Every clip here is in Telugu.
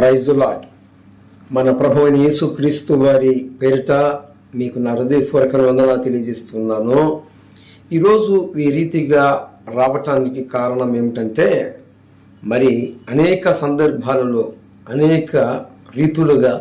ప్రైజ్ లాడ్ మన ప్రభు అయిన యేసు క్రీస్తు వారి పేరిట మీకు నా హృదయపూర్వక వందనాలు తెలియజేస్తున్నాను. ఈరోజు ఈ రీతిగా రావటానికి కారణం ఏమిటంటే మరి అనేక సందర్భాలలో అనేక రీతులుగా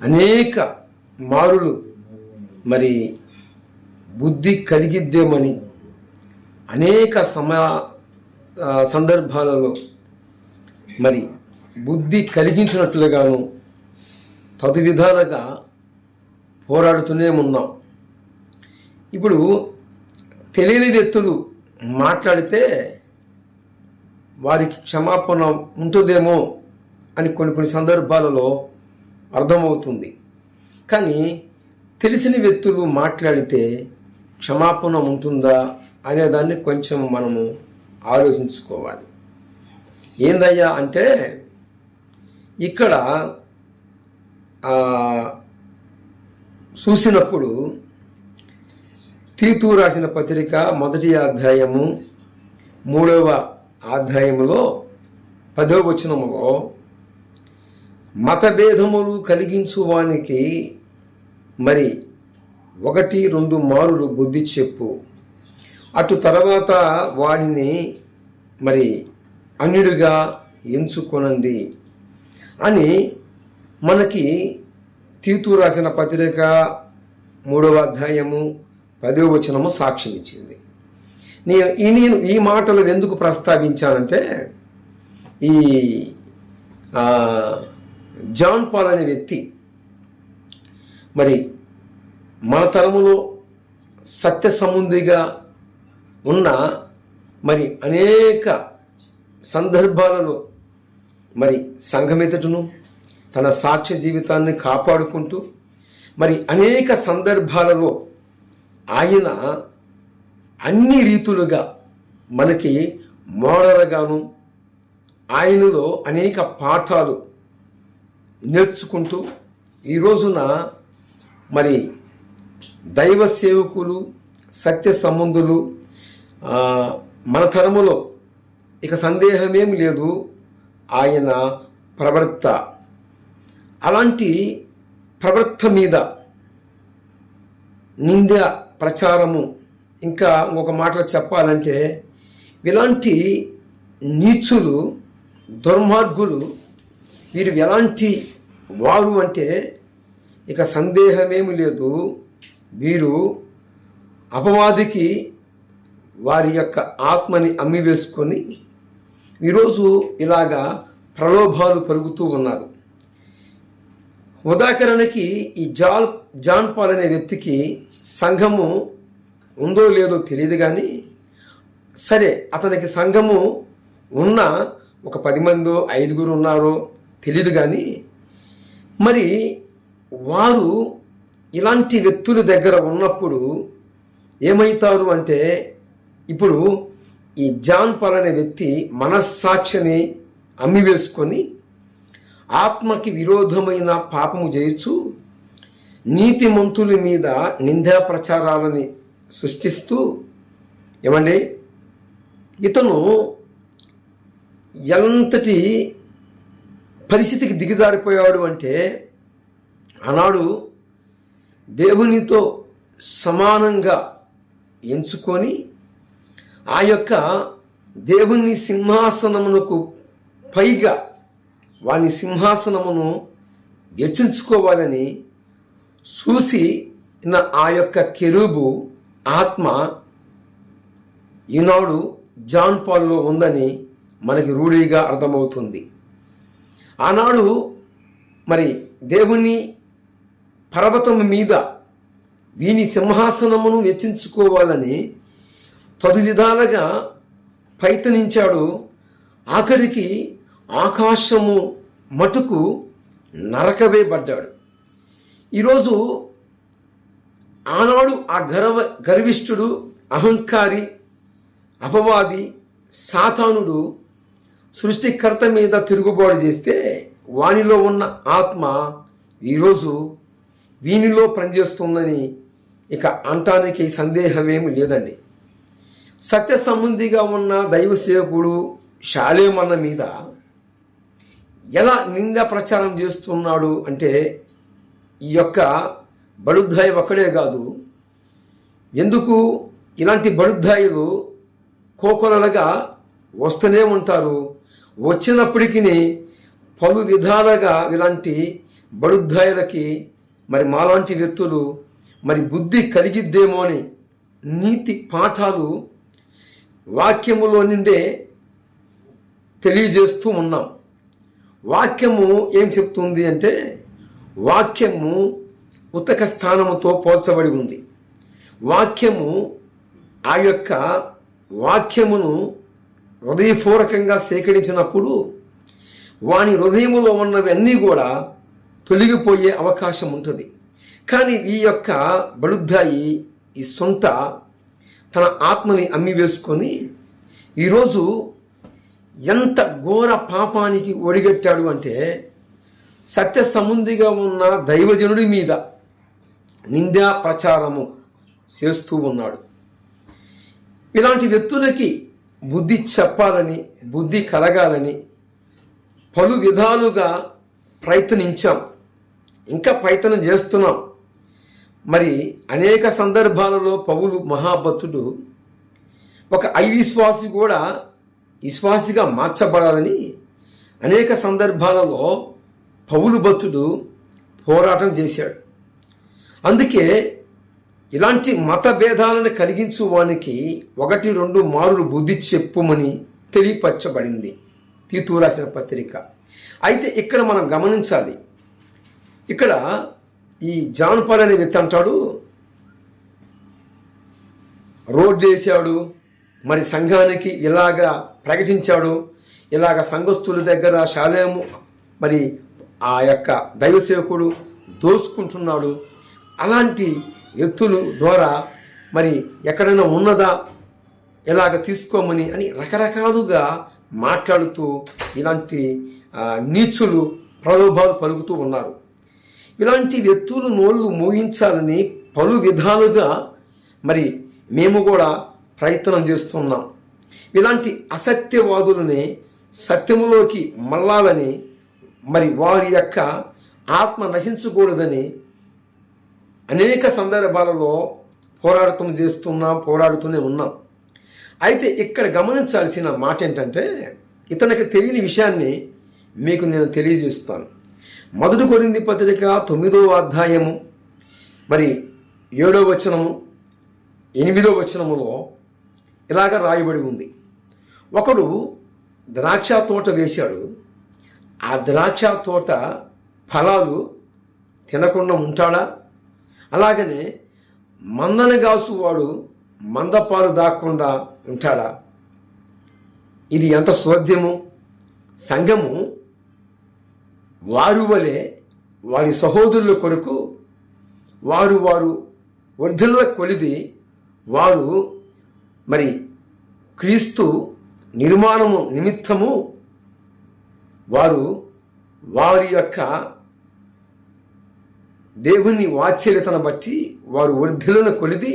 అనేక మారులు మరి బుద్ధి కలిగిద్దేమని అనేక సమా సందర్భాలలో మరి బుద్ధి కలిగించినట్లుగాను తదువిధాలుగా పోరాడుతూనే ఉన్నాం. ఇప్పుడు తెలియని వ్యక్తులు మాట్లాడితే వారికి క్షమాపణ ఉంటుందేమో అని కొన్ని కొన్ని సందర్భాలలో అర్థమవుతుంది. కానీ తెలిసిన వ్యక్తులు మాట్లాడితే క్షమాపణ ఉంటుందా అనేదాన్ని కొంచెం మనము ఆలోచించుకోవాలి. ఏందయ్యా అంటే ఇక్కడ చూసినప్పుడు తీతు రాసిన పత్రిక మొదటి అధ్యాయము మూడవ అధ్యాయములో పదవ వచనములో మతభేదములు కలిగించు వానికి మరి ఒకటి రెండు మారులు బుద్ధి చెప్పు. అటు తర్వాత వాడిని మరి అన్యుడిగా ఎంచుకొనండి. అని మనకి తీతు రాసిన పత్రిక మూడవ అధ్యాయము పదవ వచనము సాక్ష్యం ఇచ్చింది. నేను ఈ నేను ఈ మాటలు ఎందుకు ప్రస్తావించానంటే ఈ జాన్ పాల్ అనే వ్యక్తి మరి మన తరములో సత్య సంబంధిగా ఉన్న మరి అనేక సందర్భాలలో మరి సంఘమెదటను తన సాక్ష్య జీవితాన్ని కాపాడుకుంటూ మరి అనేక సందర్భాలలో ఆయన అన్ని రీతులుగా మనకి మోడల్గాను ఆయనలో అనేక పాఠాలు నేర్చుకుంటూ ఈ రోజున మరి దైవ సేవకులు సత్య సంబంధులు మన తరములో ఇక సందేహమేం లేదు. ఆయన ప్రవర్త అలాంటి ప్రవర్త మీద నింద ప్రచారము. ఇంకా ఒక మాటలో చెప్పాలంటే ఇలాంటి నీచులు దుర్మార్గులు వీరు ఎలాంటి వారు అంటే ఇక సందేహమేమి లేదు. వీరు అపవాదికి వారి యొక్క ఆత్మని అమ్మివేసుకొని ఈరోజు ఇలాగా ప్రలోభాలు పెరుగుతూ ఉన్నారు. ఉదాహరణకి ఈ జాల్ జాన్ పాల్ అనే వ్యక్తికి సంఘము ఉందో లేదో తెలియదు కానీ సరే అతనికి సంఘము ఉన్న ఒక పది మందో ఐదుగురు ఉన్నారో తెలియదు కానీ మరి వారు ఇలాంటి వ్యక్తుల దగ్గర ఉన్నప్పుడు ఏమవుతారు అంటే ఇప్పుడు ఈ జాన్ పాల్ అనే వ్యక్తి మనస్సాక్షిని అమ్మివేసుకొని ఆత్మకి విరోధమైన పాపము చేయొచ్చు నీతిమంతుల మీద నిందా ప్రచారాలని సృష్టిస్తూ ఏమండి? ఇతను ఎంతటి పరిస్థితికి దిగజారిపోయాడు అంటే ఆనాడు దేవునితో సమానంగా ఎంచుకొని ఆ యొక్క దేవుని సింహాసనమునకు పైగా వాని సింహాసనమును వెచ్చించుకోవాలని చూసి నా ఆ యొక్క కెరూబు ఆత్మ ఈనాడు జాన్ పాల్లో ఉందని మనకి రూఢిగా అర్థమవుతుంది. ఆనాడు మరి దేవుని పర్వతం మీద వీని సింహాసనమును వెచ్చించుకోవాలని తదు విధాలుగా ప్రయత్నించాడు ఆఖరికి ఆకాశము మటుకు నరకవే పడ్డాడు. ఈరోజు ఆనాడు ఆ గర్వ గర్విష్ఠుడు అహంకారి అపవాది సాతానుడు సృష్టికర్త మీద తిరుగుబాటు చేస్తే వానిలో ఉన్న ఆత్మ ఈరోజు వీనిలో పనిచేస్తుందని ఇక అంటానికి సందేహమేమి లేదండి. సత్య సంబంధిగా ఉన్న దైవ సేవకుడు శాలేమన్న మీద ఎలా నింద ప్రచారం చేస్తున్నాడు అంటే ఈ యొక్క బడుద్ధాయి ఒక్కడే కాదు. ఎందుకు? ఇలాంటి బడుద్ధాయిలు కోకొలలుగా వస్తూనే ఉంటారు. వచ్చినప్పటికీ పలు విధాలుగా ఇలాంటి బడుద్ధాయులకి మరి మాలాంటి వ్యక్తులు మరి బుద్ధి కలిగిద్దేమో అని నీతి పాఠాలు వాక్యములో నుండే తెలియజేస్తూ ఉన్నాం. వాక్యము ఏం చెప్తుంది అంటే వాక్యము ఉతక స్థానముతో పోల్చబడి ఉంది. వాక్యము ఆ యొక్క వాక్యమును హృదయపూర్వకంగా సేకరించినప్పుడు వాని హృదయములో ఉన్నవన్నీ కూడా తొలగిపోయే అవకాశం ఉంటుంది. కానీ ఈ యొక్క బడుద్దాయి ఈ సొంత తన ఆత్మని అమ్మివేసుకొని ఈరోజు ఎంత ఘోర పాపానికి ఒడిగట్టాడు అంటే సత్య సముందిగా ఉన్న దైవజనుడి మీద నిందా ప్రచారము చేస్తూ ఉన్నాడు. ఇలాంటి వ్యక్తులకి బుద్ధి చెప్పాలని బుద్ధి కలగాలని పలు విధాలుగా ప్రయత్నించాం. ఇంకా ప్రయత్నం చేస్తున్నాం. మరి అనేక సందర్భాలలో పౌలు మహాభక్తుడు ఒక అవిశ్వాసి కూడా విశ్వాసిగా మార్చబడాలని అనేక సందర్భాలలో పౌలు భక్తుడు పోరాటం చేశాడు. అందుకే ఇలాంటి మత భేదాలను కలిగించు వానికి ఒకటి రెండు మారులు బుద్ధి చెప్పుమని తెలియపరచబడింది. తీతూ రాసిన పత్రిక. అయితే ఇక్కడ మనం గమనించాలి. ఇక్కడ ఈ జాన్పాల్ అనే వ్యక్తి అంటాడు. రోడ్ వేసాడు. మరి సంఘానికి ఇలాగా ప్రకటించాడు. ఇలాగ సంఘస్థుల దగ్గర శాలేము మరి ఆ యొక్క దైవ సేవకుడు దోసుకుంటున్నాడు. అలాంటి వ్యక్తులు ద్వారా మరి ఎక్కడైనా ఉన్నదా? ఇలాగ తీసుకోమని అని రకరకాలుగా మాట్లాడుతూ ఇలాంటి నీచులు ప్రలోభాలు పలుకుతూ ఉన్నారు. ఇలాంటి వ్యక్తులు నోళ్ళు మోగించాలని పలు విధాలుగా మరి మేము కూడా ప్రయత్నం చేస్తున్నాం. ఇలాంటి అసత్యవాదులని సత్యములోకి మళ్ళాలని మరి వారి యొక్క ఆత్మ నశించకూడదని అనేక సందర్భాలలో పోరాడుతూ చేస్తున్నాం పోరాడుతూనే ఉన్నాం. అయితే ఇక్కడ గమనించాల్సిన మాట ఏంటంటే ఇతనికి తెలియని విషయాన్ని మీకు నేను తెలియజేస్తాను. మొదటి కొరింది పత్రిక తొమ్మిదో అధ్యాయము. మరి ఏడో వచనము ఎనిమిదో వచనములో ఇలాగ రాయబడి ఉంది. ఒకడు ద్రాక్ష తోట వేశాడు. ఆ ద్రాక్ష తోట ఫలాలు తినకుండా ఉంటాడా? అలాగనే మందనగాసు వాడు మందపాలు దాక్కుండా ఉంటాడా? ఇది ఎంత స్వాధ్యము సంఘము వారు వలె వారి సహోదరుల కొరకు వారు వారు వర్ధుల కొలిది వారు మరి క్రీస్తు నిర్మాణము నిమిత్తము వారు వారి యొక్క దేవుని వాత్సల్యతను బట్టి వారు వర్ధులను కొలిది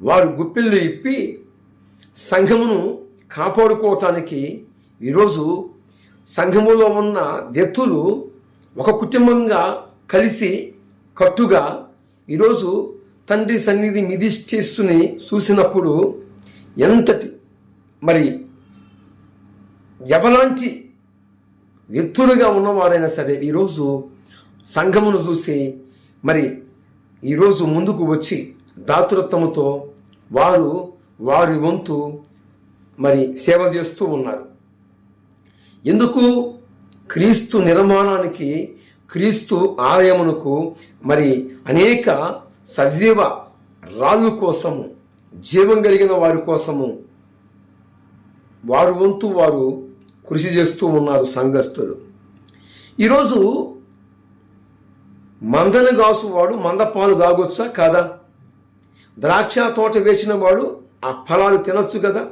వారు గుప్పిళ్ళు ఇప్పి సంఘమును కాపాడుకోవటానికి ఈరోజు సంఘములో ఉన్న వ్యక్తులు ఒక కుటుంబంగా కలిసి కట్టుగా ఈరోజు తండ్రి సన్నిధి మిదిష్టేస్తుని చూసినప్పుడు ఎంతటి మరి ఎవలాంటి వ్యక్తులుగా ఉన్నవారైనా సరే ఈరోజు సంఘమును చూసి మరి ఈరోజు ముందుకు వచ్చి దాతృత్వముతో వారు వారి వంతు మరి సేవ చేస్తూ ఉన్నారు. ఎందుకు? క్రీస్తు నిర్మాణానికి క్రీస్తు ఆలయమునకు మరి అనేక సజీవ రాళ్ళు కోసము జీవం కలిగిన వారి కోసము వారు వంతు వారు కృషి చేస్తూ ఉన్నారు సంఘస్థులు. ఈరోజు మందన కాసువాడు మందపాలు కాగొచ్చా కాదా? ద్రాక్ష తోట వేసిన వాడు ఆ ఫలాలు తినొచ్చు కదా?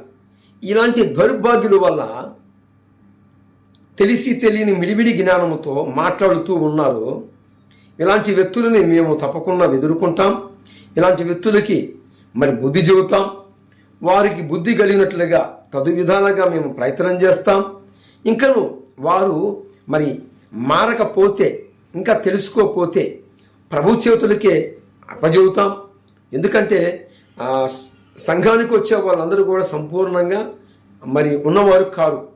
ఇలాంటి దౌర్భాగ్యుల వల్ల తెలిసి తెలియని మిడివిడి జ్ఞానముతో మాట్లాడుతూ ఉన్నారు ఇలాంటి వ్యక్తులని మేము తప్పకుండా ఎదుర్కొంటాం. ఇలాంటి వ్యక్తులకి మరి బుద్ధి చెబుతాం. వారికి బుద్ధి కలిగినట్లుగా తదు విధాలుగా మేము ప్రయత్నం చేస్తాం. ఇంకను వారు మరి మారకపోతే ఇంకా తెలుసుకోకపోతే ప్రభు చేతులకే అప్పజెబుతాం. ఎందుకంటే సంఘానికి వచ్చే వాళ్ళందరూ కూడా సంపూర్ణంగా మరి ఉన్నవారు కారు.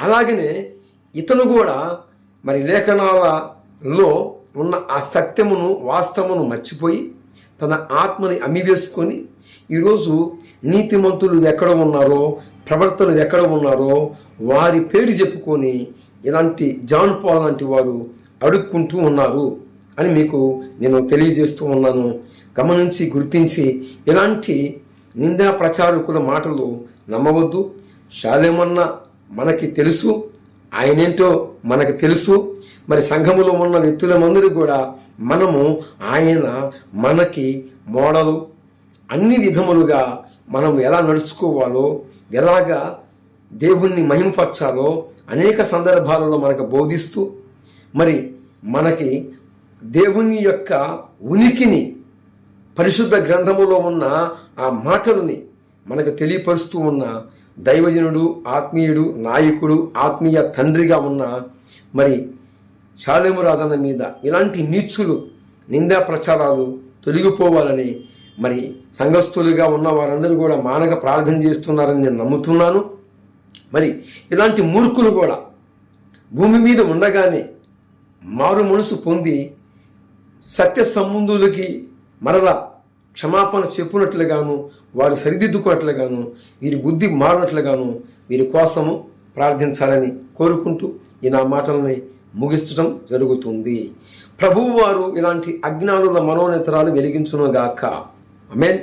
అలాగనే ఇతను కూడా మరి లేఖనాలలో ఉన్న ఆ సత్యమును వాస్తవమును మర్చిపోయి తన ఆత్మని అమ్మివేసుకొని ఈరోజు నీతిమంతులు ఎక్కడ ఉన్నారో ప్రవర్తనలు ఎక్కడ ఉన్నారో వారి పేరు చెప్పుకొని ఇలాంటి జాన్ లాంటి వారు అడుక్కుంటూ ఉన్నారు అని మీకు నేను తెలియజేస్తూ ఉన్నాను. గమనించి గుర్తించి ఇలాంటి నిందా ప్రచారకుల మాటలు నమ్మవద్దు. శాలేమన్న మనకి తెలుసు ఆయనేంటో మనకు తెలుసు. మరి సంఘములో ఉన్న వ్యక్తులమందరూ కూడా మనము ఆయన మనకి మోడలు. అన్ని విధములుగా మనం ఎలా నడుచుకోవాలో ఎలాగా దేవుణ్ణి మహిమపరచాలో అనేక సందర్భాలలో మనకు బోధిస్తూ మరి మనకి దేవుని యొక్క ఉనికిని పరిశుద్ధ గ్రంథములో ఉన్న ఆ మాటలని మనకు తెలియపరుస్తూ ఉన్న దైవజనుడు ఆత్మీయుడు నాయకుడు ఆత్మీయ తండ్రిగా ఉన్న మరి శాలేము రాజన్న మీద ఇలాంటి నీచులు నిందా ప్రచారాలు తొలగిపోవాలని మరి సంఘస్థులుగా ఉన్న వారందరూ కూడా మానక ప్రార్థన చేస్తున్నారని నేను నమ్ముతున్నాను. మరి ఇలాంటి మూర్ఖులు కూడా భూమి మీద ఉండగానే మారు మనసు పొంది సత్య సంబంధులకి మరలా క్షమాపణ చెప్పునట్లుగాను వారు సరిదిద్దుకున్నట్లుగాను వీరి బుద్ధి మారినట్లుగాను వీరి కోసము ప్రార్థించాలని కోరుకుంటూ ఈ నా మాటలని ముగించడం జరుగుతుంది. ప్రభువు వారు ఇలాంటి అజ్ఞానుల మనోనేతరాలు వెలిగించునుగాక. అమెన్